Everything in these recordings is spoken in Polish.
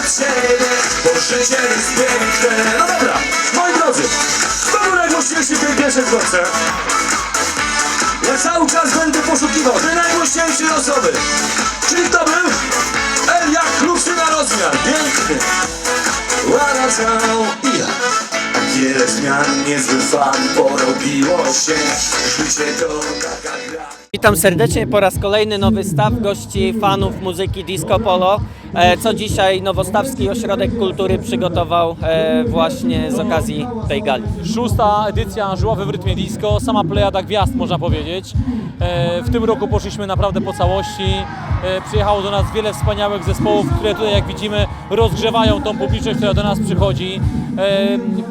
przed siebie, bo życie jest piękne. No dobra, moi drodzy, kto najgłośniejszy w tej pierwszej zwrotce? Ja cały czas będę poszukiwał tej najgłośniejszej osoby. Czyli kto był? El jak chlubszy na rozmiar. Piękny. Ładna całą i ja. Wiele zmian, niezły fan, porobiło się. Życie to taka gra. Witam serdecznie po raz kolejny nowy staw gości fanów muzyki Disco Polo. E, Co dzisiaj Nowostawski Ośrodek Kultury przygotował e, właśnie z okazji tej gali. Szósta edycja Żuławy w rytmie disco, sama plejada gwiazd można powiedzieć. E, W tym roku poszliśmy naprawdę po całości. Przyjechało do nas wiele wspaniałych zespołów, które tutaj jak widzimy rozgrzewają tą publiczność, która do nas przychodzi.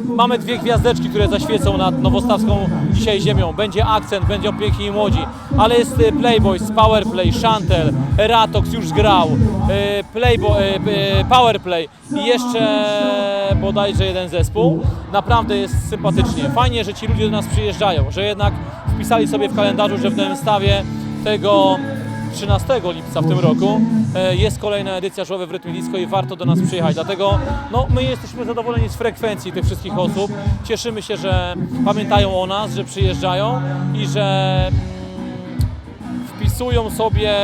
Mamy dwie gwiazdeczki, które zaświecą nad nowostawską dzisiaj ziemią. Będzie akcent, będą piękni i młodzi, ale jest e, Playboys, Powerplay, Chantel, Ratox już grał, e, Playboy, e, Powerplay i jeszcze bodajże jeden zespół. Naprawdę jest sympatycznie. Fajnie, że ci ludzie do nas przyjeżdżają, że jednak wpisali sobie w kalendarzu, że w nowym stawie tego 13 lipca w tym roku jest kolejna edycja Żłowy w rytmie disco i warto do nas przyjechać. Dlatego no, my jesteśmy zadowoleni z frekwencji tych wszystkich osób. Cieszymy się, że pamiętają o nas, że przyjeżdżają i że wpisują sobie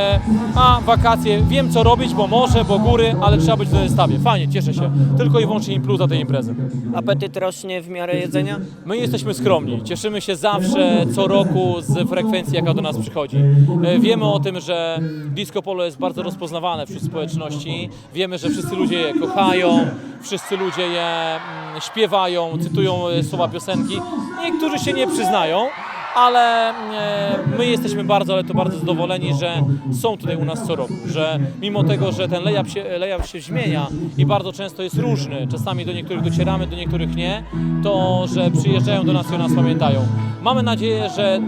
a wakacje, wiem co robić, bo może, bo góry, ale trzeba być w tym stawie. Fajnie, cieszę się. Tylko i wyłącznie im plus za tej imprezy. Apetyt rośnie w miarę jedzenia? My jesteśmy skromni, cieszymy się zawsze, co roku z frekwencji, jaka do nas przychodzi. E, Wiemy o tym, że disco polo jest bardzo rozpoznawane wśród społeczności. Wiemy, że wszyscy ludzie je kochają, wszyscy ludzie je mm, śpiewają, cytują e, słowa piosenki. Niektórzy się nie przyznają. Ale e, my jesteśmy bardzo, ale to bardzo zadowoleni, że są tutaj u nas co roku, że mimo tego, że ten layout się, layout się zmienia i bardzo często jest różny, czasami do niektórych docieramy, do niektórych nie, to że przyjeżdżają do nas i o nas pamiętają. Mamy nadzieję, że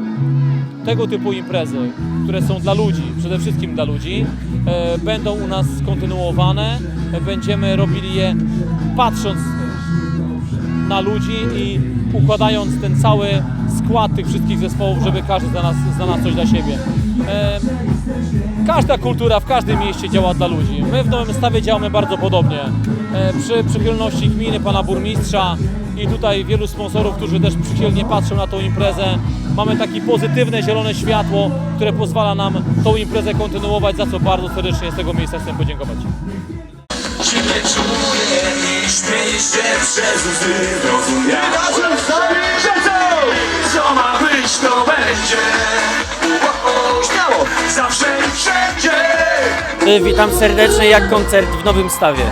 tego typu imprezy, które są dla ludzi, przede wszystkim dla ludzi, e, będą u nas kontynuowane. Będziemy robili je patrząc na ludzi i układając ten cały skład tych wszystkich zespołów, żeby każdy za nas, nas coś dla siebie. E, każda kultura w każdym mieście działa dla ludzi. My w Nowym Stawie działamy bardzo podobnie. E, przy przychylności gminy, pana burmistrza i tutaj wielu sponsorów, którzy też przychylnie patrzą na tą imprezę, mamy takie pozytywne, zielone światło, które pozwala nam tą imprezę kontynuować, za co bardzo serdecznie z tego miejsca chcę podziękować. Dziwnie czuję się przez łzy Zrozumiałem, Witam serdecznie, jak koncert w Nowym Stawie.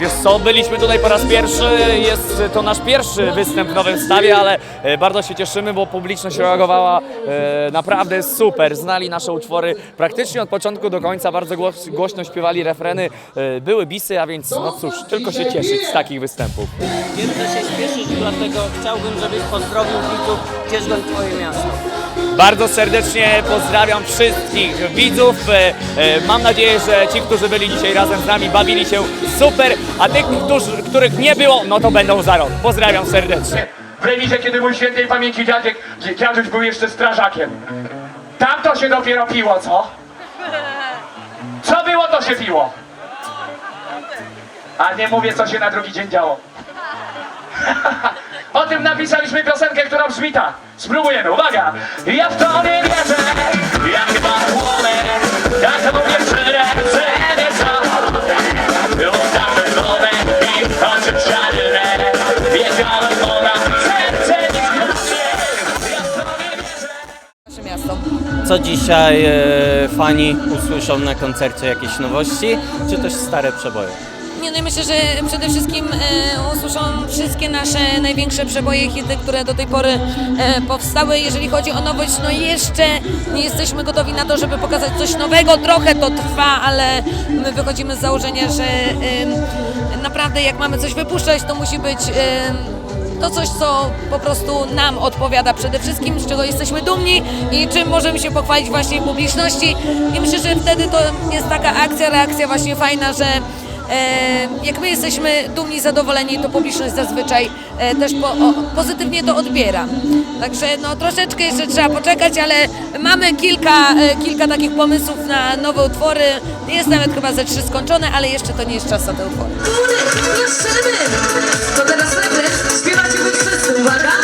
Wiesz co, byliśmy tutaj po raz pierwszy, jest to nasz pierwszy występ w Nowym Stawie, ale e, bardzo się cieszymy, bo publiczność reagowała e, naprawdę super, znali nasze utwory praktycznie od początku do końca, bardzo głośno śpiewali refreny, e, były bisy, a więc no cóż, tylko się cieszyć z takich występów. Wiem, że się śpieszysz, dlatego chciałbym, żebyś pozdrowił widzów Cieszgoń Twoje miasto. Bardzo serdecznie pozdrawiam wszystkich widzów. E, e, Mam nadzieję, że ci, którzy byli dzisiaj razem z nami, bawili się super, a tych, którzy, których nie było, no to będą za rok. Pozdrawiam serdecznie. W remizie, kiedy mój świętej pamięci dziadek, dziaduś był jeszcze strażakiem. Tam to się dopiero piło, co? Co było, to się piło. A nie mówię, co się na drugi dzień działo. o tym napisaliśmy piosenkę, która brzmi tak. Spróbujemy, uwaga! Ja w to nie wierzę, ja chyba płonę, ja to i oczy czarne, wiedziałem ona, serce nie ja w to nie wierzę. nasze miasto. Co dzisiaj e, fani usłyszą na koncercie? Jakieś nowości, czy też stare przeboje? Nie, no i myślę, że przede wszystkim e, usłyszą wszystkie nasze największe przeboje, hity, które do tej pory e, powstały. Jeżeli chodzi o nowość, no jeszcze nie jesteśmy gotowi na to, żeby pokazać coś nowego. Trochę to trwa, ale my wychodzimy z założenia, że e, naprawdę jak mamy coś wypuszczać, to musi być... E, to coś, co po prostu nam odpowiada przede wszystkim, z czego jesteśmy dumni i czym możemy się pochwalić właśnie publiczności. I myślę, że wtedy to jest taka akcja, reakcja właśnie fajna, że jak my jesteśmy dumni, zadowoleni, to publiczność zazwyczaj e, też po, o, pozytywnie to odbiera. Także no troszeczkę jeszcze trzeba poczekać, ale mamy kilka, e, kilka takich pomysłów na nowe utwory. Jest nawet chyba ze trzy skończone, ale jeszcze to nie jest czas na te utwory. To teraz refren, śpiewacie wszyscy, uwaga!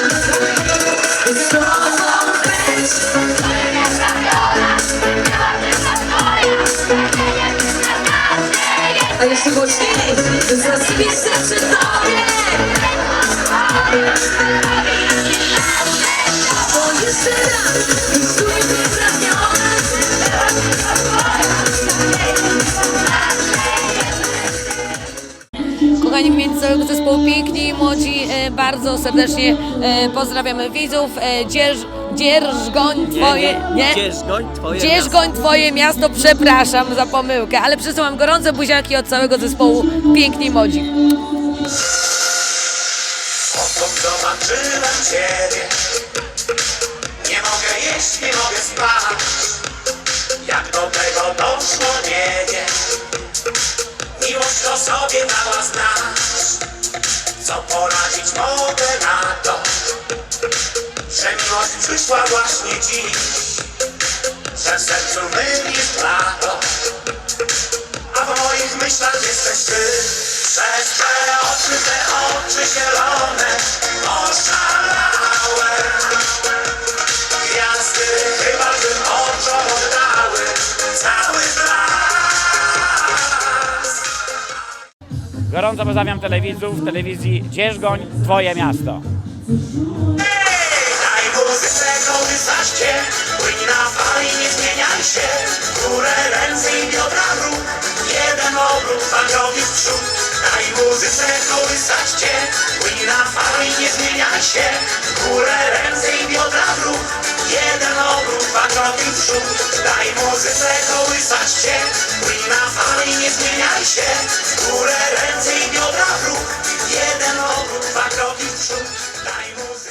Zaspiszę przy tobie! To jeszcze! Kochani w całego zespołu Piękni i Młodzi, e, bardzo serdecznie e, pozdrawiamy widzów. E, dzierżgoń twoje, nie? Dzierżgoń, twoje Dzierżgoń twoje miasto, przepraszam za pomyłkę, ale przesyłam gorące buziaki od całego zespołu. Piękni i Młodzi. Odkąd zobaczyłem Ciebie Nie mogę jeść, nie mogę spać. Jak do tego doszło, nie wiem. Miłość to sobie dała znać. Co poradzić mogę na to Miłość przyszła właśnie dziś. W sercu mylisz lato a w moich myślach jesteś ty. Przez te oczy, te oczy zielone Oszalałe Gwiazdy chyba bym oczom oddały Cały blask. Gorąco pozdrawiam telewidzów, telewizji Dzierżgoń, Twoje miasto. 12 Płyń na fali, nie zmieniaj się. W górę ręce i biodra rób Jeden obrót, dwa kroki w przód. Daj muzyce kołysać cię Płyń na fali, nie zmieniaj się. W górę ręce i biodra rób Jeden obrót, dwa kroki w przód. Daj muzyce kołysać cię Płyń na fali, nie zmieniaj się. W górę ręce i biodra rób Jeden obrót, dwa w przód. Daj muzyce